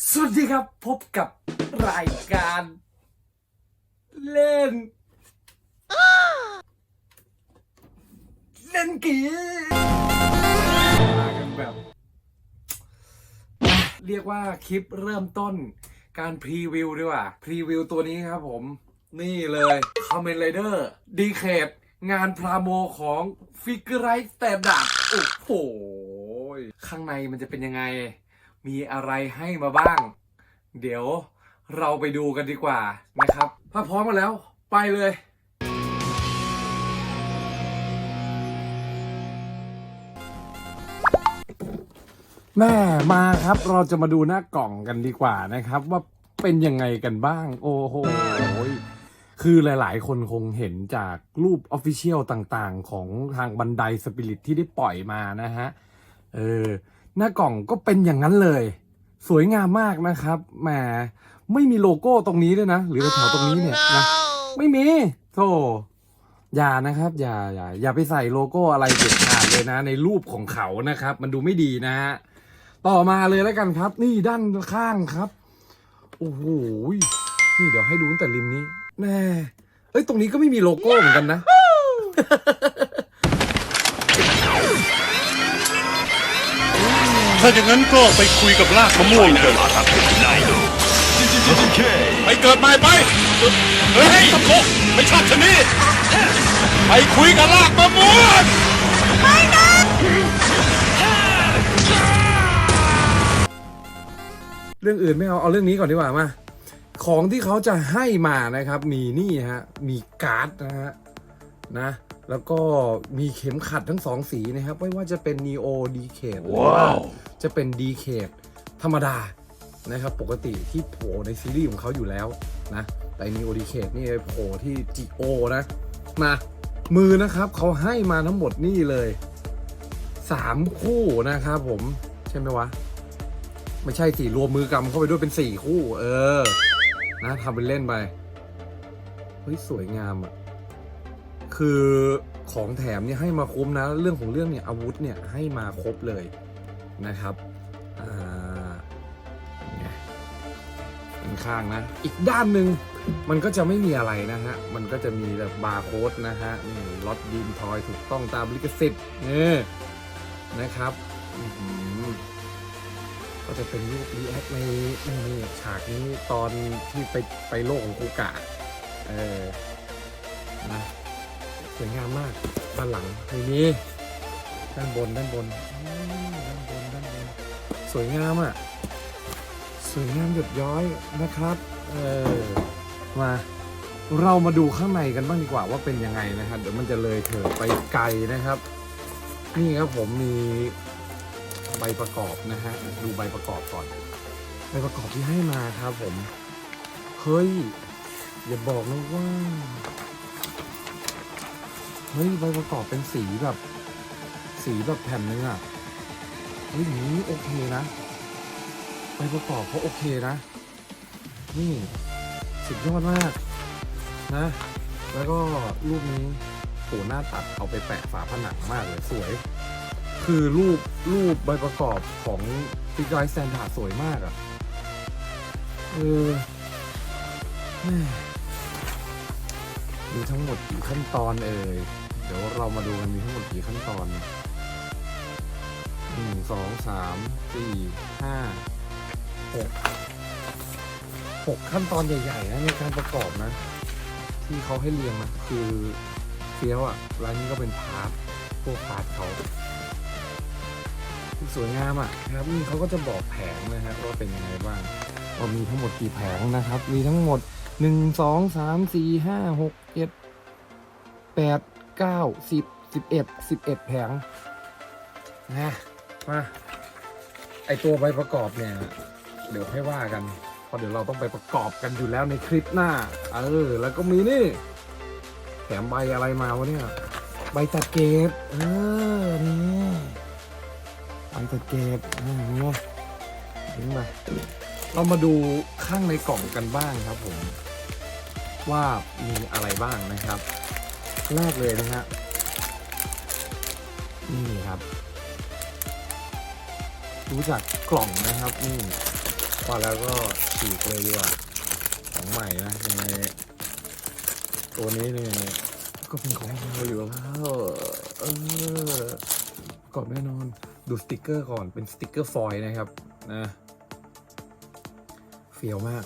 สวัสดีครับพบกับรายการ เล่น เล่นกีมากันแบบ เรียกว่าคลิปเริ่มต้นการพรีวิวดีกว่า พรีวิวตัวนี้ครับผม นี่เลยคอมเมนไรเดอร์ดีเคดงานพราโมของฟิกไรส์แต่ดับโอ้โห ข้างในมันจะเป็นยังไง มีอะไรให้มาบ้าง เดี๋ยวเราไปดูกันดีกว่านะครับ ถ้าพร้อมมาแล้วไปเลย แม่มาครับเราจะมาดูหน้ากล่องกันดีกว่านะครับ ว่าเป็นยังไงกันบ้าง โอ้โหคือหลาย ๆ คนคงเห็นจากรูปออฟฟิเชียลต่างๆ ของทางบันไดสปิริตที่ได้ปล่อยมานะฮะ เออ หน้ากล่องก็เป็นอย่างนั้นเลย สวยงามมากนะครับแหมไม่มีโลโก้ตรงนี้ด้วยนะ หรือแถวตรงนี้เนี่ยนะไม่มีโธ่อย่านะครับ อย่าอย่าอย่าไปใส่โลโก้อะไรเด็ดขาดเลยนะ ในรูปของเขานะครับ มันดูไม่ดีนะฮะต่อมาเลยแล้วกันครับ นี่ด้านข้างครับโอ้โหนี่เดี๋ยวให้ดูตั้งแต่ริมนี้แน่เอ้ยตรงนี้ก็ไม่มีโลโก้เหมือนกันนะ ถ้าอย่างนั้นก็ไปคุยกับรากมะม่วงเถอะไปเกิดใหม่ไป เฮ้ยตะโกไม่ชาติชนีไปคุยกับรากมะม่วงเรื่องอื่นไม่เอา เอาเรื่องนี้ก่อนดีกว่ามา ของที่เขาจะให้มานะครับ มีนี่ฮะ มีการ์ดนะฮะ นะ แล้วก็มีเข็มขัดทั้งสองสีนะครับ ไม่ว่าจะเป็น Neo d c a d หรือว่าจะเป็น d c a d ธรรมดานะครับปกติที่โผล่ในซีรีส์ของเขาอยู่แล้วนะแต่ Neo d c a d นี่โผล่ที่ GO นะมามือนะครับเขาให้มาทั้งหมดนี่เลยสามคู่นะครับผม ใช่ไหมวะ ไม่ใช่สี่รวมมือกำเข้าไปด้วยเป็นสี่คู่ เออ นะทำเป็นเล่นไป เฮ้ย สวยงามอะ่ะ คือของแถมเนี่ยให้มาคุ้มนะ เรื่องของเรื่องเนี่ยอาวุธเนี่ยให้มาครบเลยนะครับอ่าไงเป็นข้างนะ อีกด้านหนึ่งมันก็จะไม่มีอะไรนะฮะ มันก็จะมีแบบบาร์โค้ดนะฮะนี่ล็อตดีมทอยถูกต้องตามลิขสิทธิ์เนี่ยนะครับก็จะเป็นรูปรีแอคในนี่ฉากนี้ตอนที่ไปไปโลกของคูกะ เออนะ วยงามมากด้านหลังไม่มีด้านบนด้านบนด้านบนด้านบนสวยงามอะสวยงามหยดย้อยนะครับเออมาเรามาดูข้างในกันบ้างดีกว่าว่าเป็นยังไงนะครับเดี๋ยวมันจะเลยเถิดไปไกลนะครับ นี่ครับผมมีใบประกอบนะฮะดูใบประกอบก่อน ใบประกอบที่ให้มาครับผมเฮ้ยอย่าบอกนะว่า เฮ้ยใบประกอบเป็นสีแบบ สีแบบแผ่นนึงอะเฮ้ยนี้โอเคนะใบประกอบเขาโอเคนะ นี่สุดยอดมากนะ แล้วก็รูปนี้โหหน้าตัดเอาไปแปะฝาผนังมากเลยสวย คือรูปรูปใบประกอบของฟิกไลท์แซนดาสวยมากอะ่ะ เออ มีทั้งหมดกี่ขั้นตอนเอ่ย เดี๋ยวเรามาดูกันมีทั้งหมดกี่ขั้นตอนหนึ่งสองสามสี่ห้าหกหกขั้นตอนใหญ่ๆนะในการประกอบนะ ที่เขาให้เรียงนะคือเฟี้ยวอะ่ะร้านนี้ก็เป็นพาร์ทพวกพาร์ทเขาสวยงามอะนะครับนี่เขาก็จะบอกแผงนะฮะว่าเป็นยังไงบ้างว่ามีทั้งหมดกี่แผงนะครับ มีทั้งหมด หนึ่งสองสามสี่ห้าหกเจ็ดแปดเก้าสิบสิบเอ็ดสิบเอ็ดแผงนะมาไอตัวใบประกอบเนี่ย เดี๋ยวให้ว่ากันเพราะเดี๋ยวเราต้องไปประกอบกันอยู่แล้วในคลิปหน้า เออ แล้วก็มีนี่แถมใบอะไรมาวะเนี่ย ใบตัดเกตเออนี่อันตเกตนี่ไงถึงมา เรามาดูข้างในกล่องกันบ้างครับผม ว่ามีอะไรบ้างนะครับ แรกเลยนะฮะนี่ครับดูจากกล่องนะครับนี่ว่าแล้วก็ฉีกเลยดีกว่าของใหม่นะยังไงตัวนี้เนี่ยก็เป็นของเราอยู่แล้วเออก่อนแน่นอน ดูสติกเกอร์ก่อนเป็นสติกเกอร์ฟอยนะครับนะ ฟียวมาก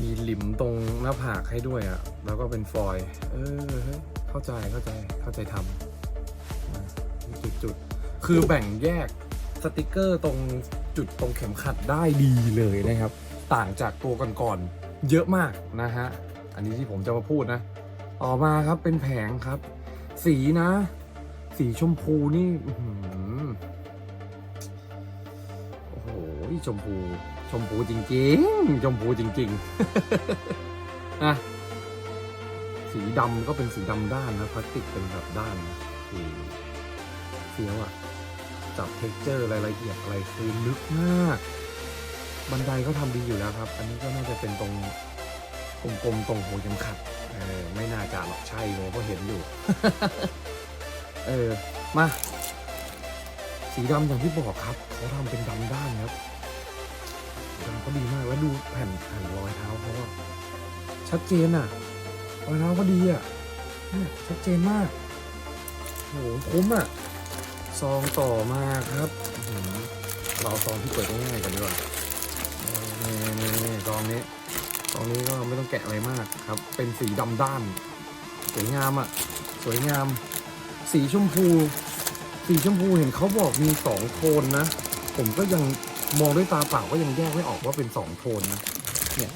มีหลิมตรงหน้าผากให้ด้วยอะ่ะ แล้วก็เป็นฟอย เออเข้าใจเข้าใจเข้าใจทำจุดจุดๆ คือแบ่งแยกสติกเกอร์ตรงจุดตรงเข็มขัดได้ดีเลยนะครับ ต่างจากตัวก่อนๆเยอะมากนะฮะ อันนี้ที่ผมจะมาพูดนะ ต่อมาครับเป็นแผงครับ สีนะ สีชมพูนี่ ชมพู ชมพูจริงๆ ชมพูจริงๆนะสีดำก็เป็นสีดำด้านนะพลาสติกเป็นแบบด้านนะคือเฟี้ยวอะจับเท็กเจอร์รายละเอียดอะไรคือลึกมากบันไดก็ทำดีอยู่แล้วครับ อันนี้ก็น่าจะเป็นตรงกลมๆตรงหัวเข็มขัดเออไม่น่าจะหรอกใช่เลยเพราะเห็นอยู่ เออ มา สีดำอย่างที่บอกครับ เขาทำเป็นดำด้านครับ ดำก็ดีมากแล้วดูแผ่นแผ่นรอยเท้าเขาอะชัดเจนอะรอยเท้าก็ดีอะเนี่ยชัดเจนมากโหคุ้มอะซองต่อมาครับเราซองที่เปิดง่ายๆกันดีกว่านี่นี่นี่ซองนี้ตรงนี้ก็ไม่ต้องแกะอะไรมากครับ เป็นสีดำด้านสวยงามอะ่ะสวยงาม สีชมพู สีชมพูเห็นเขาบอกมีสองโทนนะ ผมก็ยัง มองด้วยตาเปล่าก็ยังแยกไม่ออกว่าเป็นสองโทนนะเนี่ย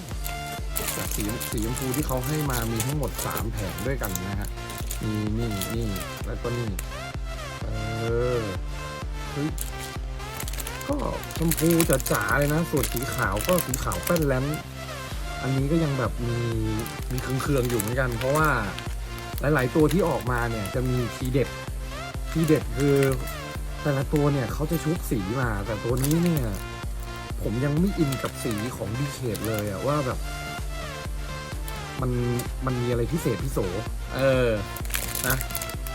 จากสีสีชมพูที่เขาให้มามีทั้งหมดสามแผงด้วยกันนะฮะมีนี่นี่แล้วก็นี่เออเฮ้ยก็ชมพูจ๋าๆเลยนะ ส่วนสีขาวก็สีขาวแป้นแลมอันนี้ก็ยังแบบมีมีเครื่องๆอยู่เหมือนกัน เพราะว่าหลาย ๆ ตัวที่ออกมาเนี่ยจะมีทีเด็ดทีเด็ดคือ แต่ละตัวเนี่ยเขาจะชุบสีมา แต่ตัวนี้เนี่ย ผมยังไม่อินกับสีของดีเคดเลยอะว่าแบบ มันมันมีอะไรพิเศษพิโสเออ นะ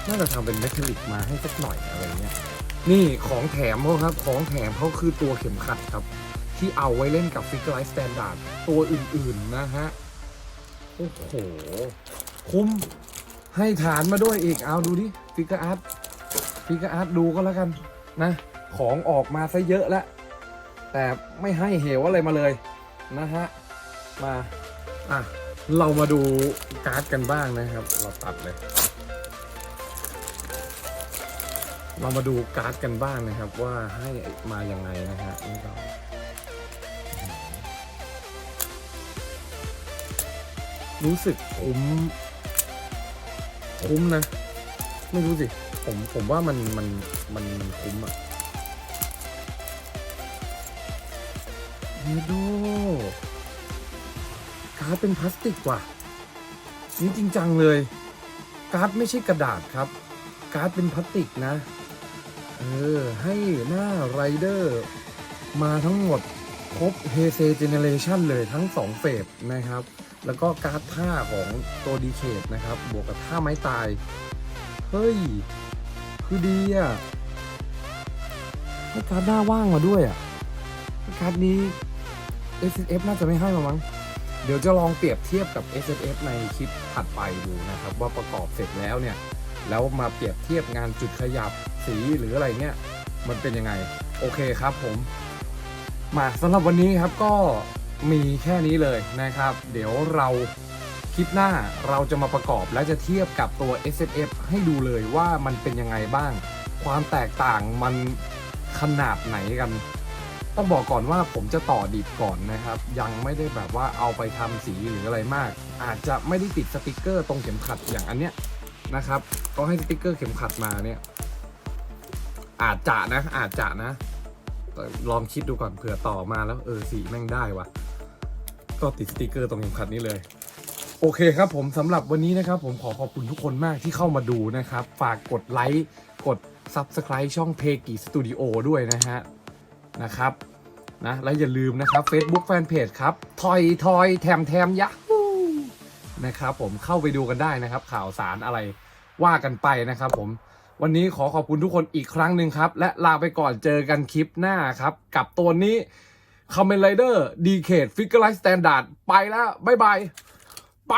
น่าจะทำเป็นเมทัลลิกมาให้สักหน่อยอะไรเงี้ยนี่ของแถมเขาครับ ของแถมเขาคือตัวเข็มขัดครับ ที่เอาไว้เล่นกับฟิกเกอร์ไลท์สแตนดาร์ดตัวอื่นๆนะฮะ โอ้โห คุ้มให้ฐานมาด้วยอีกเอาดูดิฟิกเกอร์อาร์ต ฟิกเกอร์อาร์ตดูก็แล้วกันนะ ของออกมาซะเยอะแล้ว แต่ไม่ให้เหวอะไรมาเลยนะฮะ มา อะ เรามาดูการ์ดกันบ้างนะครับ เราตัดเลย เรามาดูการ์ดกันบ้างนะครับ ว่าให้มาอยังไงนะฮะนี่ก็รู้สึกคุ้มคุ้มนะ ไม่รู้สิ ผมผมว่ามันมันมันมันคุ้มอะเฮโดการ์ดเป็นพลาสติกว่ะนี่จริงจังเลย การ์ดไม่ใช่กระดาษครับ การ์ดเป็นพลาสติกนะ เออ ให้หน้าไรเดอร์มาทั้งหมดครบเฮเซเจเนเรชันเลยทั้งสองเฟสนะครับ แล้วก็การ์ดท่าของตัวดีเคดนะครับ บวกกับท่าไม้ตาย ฮ้ย คือดีอะให้การ์ดหน้าว่างมาด้วยอะให้การ์ดนี้ S F น่าจะไม่ให้มามั้ง เดี๋ยวจะลองเปรียบเทียบกับ S F ในคลิปถัดไปดูนะครับ ว่าประกอบเสร็จแล้วเนี่ย แล้วมาเปรียบเทียบงานจุดขยับสีหรืออะไรเนี่ย มันเป็นยังไง โอเคครับผมมาสำหรับวันนี้ครับก็มีแค่นี้เลยนะครับ เดี๋ยวเรา คลิปหน้าเราจะมาประกอบและจะเทียบกับตัว S F ให้ดูเลยว่ามันเป็นยังไงบ้าง ความแตกต่างมันขนาดไหนกัน ต้องบอกก่อนว่าผมจะต่อดิบก่อนนะครับ ยังไม่ได้แบบว่าเอาไปทำสีหรืออะไรมาก อาจจะไม่ได้ติดสติกเกอร์ตรงเข็มขัดอย่างอันเนี้ยนะครับ ก็ให้สติกเกอร์เข็มขัดมาเนี่ย อาจจะนะ อาจจะนะ ลองคิดดูก่อนเผื่อต่อมาแล้วเออสีแม่งได้วะก็ติดสติกเกอร์ตรงเข็มขัดนี้เลย โอเคครับผมสำหรับวันนี้นะครับ ผมขอขอบคุณทุกคนมากที่เข้ามาดูนะครับ ฝากกดไลค์กด Subscribe ช่องเพกีสตูดิโอด้วยนะฮะนะครับนะและอย่าลืมนะครับ Facebook Fanpage ครับทอยทอยแถมแถมยะนะครับผมเข้าไปดูกันได้นะครับ ข่าวสารอะไรว่ากันไปนะครับ ผมวันนี้ขอขอบคุณทุกคนอีกครั้งหนึ่งครับ และลาไปก่อนเจอกันคลิปหน้าครับ กับตัวนี้ค o มเมนไรเดอร์ดีเคทฟิกเกอร์ไลท์สแตนดาร์ดไปแล้ว บ๊ายบาย ไ